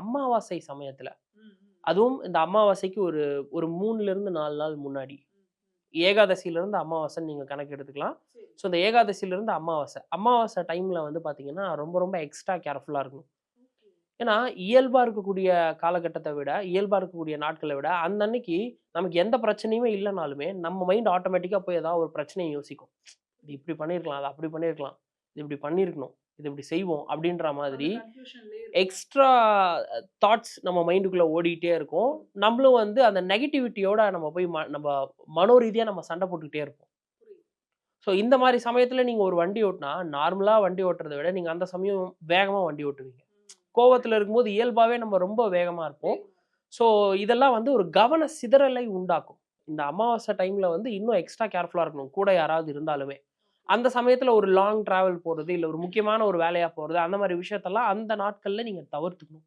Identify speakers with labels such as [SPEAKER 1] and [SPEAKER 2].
[SPEAKER 1] அமாவாசை சமயத்துல. அதுவும் இந்த அமாவாசைக்கு ஒரு ஒரு மூணுல இருந்து நாலு நாள் முன்னாடி. ஏகாதசியில இருந்து அமாவாசை நீங்க கணக்கு எடுத்துக்கலாம். ஸோ இந்த ஏகாதசியில இருந்து அமாவாசை. அமாவாசை டைம்ல வந்து பாத்தீங்கன்னா ரொம்ப ரொம்ப எக்ஸ்ட்ரா கேர்ஃபுல்லா இருக்கணும். ஏன்னா இயல்பா இருக்கக்கூடிய காலகட்டத்தை விட இயல்பா இருக்கக்கூடிய நாட்களை விட அந்த அன்னைக்கு நமக்கு எந்த பிரச்சனையுமே இல்லைனாலுமே நம்ம மைண்ட் ஆட்டோமேட்டிக்கா போய் ஏதாவது ஒரு பிரச்சனையை யோசிக்கும். இது இப்படி பண்ணியிருக்கலாம் அது அப்படி பண்ணியிருக்கலாம் இது இப்படி பண்ணியிருக்கணும் இது இப்படி செய்வோம் அப்படின்ற மாதிரி எக்ஸ்ட்ரா தாட்ஸ் நம்ம மைண்டுக்குள்ளே ஓடிக்கிட்டே இருக்கும். நம்மளும் வந்து அந்த நெகட்டிவிட்டியோட நம்ம போய் ம நம்ம மனோரீதியாக நம்ம சண்டை போட்டுக்கிட்டே இருப்போம். ஸோ இந்த மாதிரி சமயத்தில் நீங்கள் ஒரு வண்டி ஓட்டினா நார்மலாக வண்டி ஓட்டுறதை விட நீங்கள் அந்த சமயம் வேகமாக வண்டி ஓட்டுவீங்க. கோவத்தில் இருக்கும்போது இயல்பாகவே நம்ம ரொம்ப வேகமாக இருப்போம். ஸோ இதெல்லாம் வந்து ஒரு கவன சிதறலை உண்டாக்கும். இந்த அமாவாசை டைமில் வந்து இன்னும் எக்ஸ்ட்ரா கேர்ஃபுல்லாக இருக்கணும். கூட யாராவது இருந்தாலுமே. அந்த சமயத்துல ஒரு லாங் டிராவல் போறது இல்ல ஒரு முக்கியமான ஒரு வேலையா போறது அந்த மாதிரி விஷயத்தெல்லாம் அந்த நாட்கள்ல நீங்க தவிர்த்துக்கணும்.